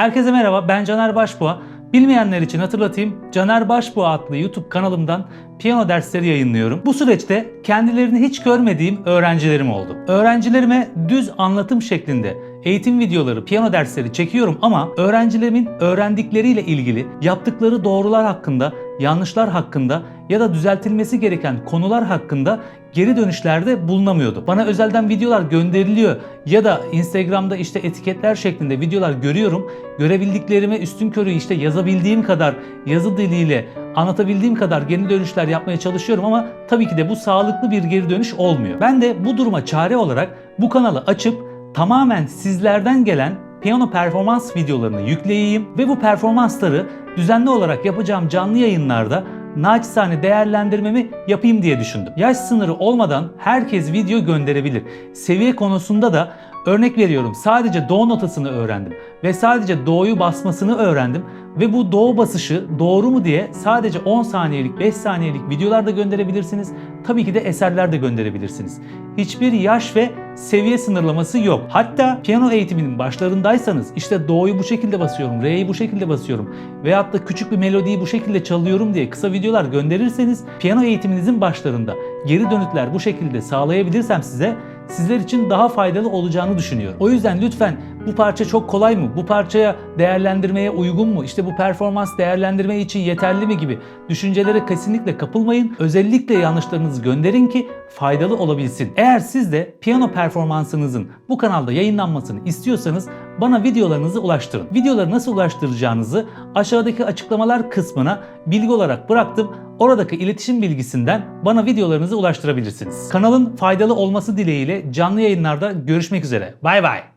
Herkese merhaba, ben Caner Başbuğa. Bilmeyenler için hatırlatayım, Caner Başbuğa adlı YouTube kanalımdan piyano dersleri yayınlıyorum. Bu süreçte kendilerini hiç görmediğim öğrencilerim oldu. Öğrencilerime düz anlatım şeklinde eğitim videoları, piyano dersleri çekiyorum ama öğrencilerimin öğrendikleriyle ilgili yaptıkları doğrular hakkında, yanlışlar hakkında ya da düzeltilmesi gereken konular hakkında geri dönüşlerde bulunamıyordu. Bana özelden videolar gönderiliyor ya da Instagram'da işte etiketler şeklinde videolar görüyorum. Görebildiklerime üstün körü işte yazabildiğim kadar yazı diliyle anlatabildiğim kadar geri dönüşler yapmaya çalışıyorum ama tabii ki de bu sağlıklı bir geri dönüş olmuyor. Ben de bu duruma çare olarak bu kanalı açıp tamamen sizlerden gelen piyano performans videolarını yükleyeyim ve bu performansları düzenli olarak yapacağım canlı yayınlarda naçizane değerlendirmemi yapayım diye düşündüm. Yaş sınırı olmadan herkes video gönderebilir. Seviye konusunda da örnek veriyorum sadece do notasını öğrendim ve sadece do'yu basmasını öğrendim ve bu do basışı doğru mu diye sadece 10 saniyelik 5 saniyelik videolar da gönderebilirsiniz. Tabii ki de eserler de gönderebilirsiniz. Hiçbir yaş ve seviye sınırlaması yok. Hatta piyano eğitiminin başlarındaysanız işte do'yu bu şekilde basıyorum, re'yi bu şekilde basıyorum veyahut da küçük bir melodiyi bu şekilde çalıyorum diye kısa videolar gönderirseniz piyano eğitiminizin başlarında geri dönütler bu şekilde sağlayabilirsem size sizler için daha faydalı olacağını düşünüyorum. O yüzden lütfen bu parça çok kolay mı? Bu parçaya değerlendirmeye uygun mu? İşte bu performans değerlendirme için yeterli mi gibi düşüncelere kesinlikle kapılmayın. Özellikle yanlışlarınızı gönderin ki faydalı olabilsin. Eğer siz de piyano performansınızın bu kanalda yayınlanmasını istiyorsanız bana videolarınızı ulaştırın. Videoları nasıl ulaştıracağınızı aşağıdaki açıklamalar kısmına bilgi olarak bıraktım. Oradaki iletişim bilgisinden bana videolarınızı ulaştırabilirsiniz. Kanalın faydalı olması dileğiyle canlı yayınlarda görüşmek üzere. Bay bay.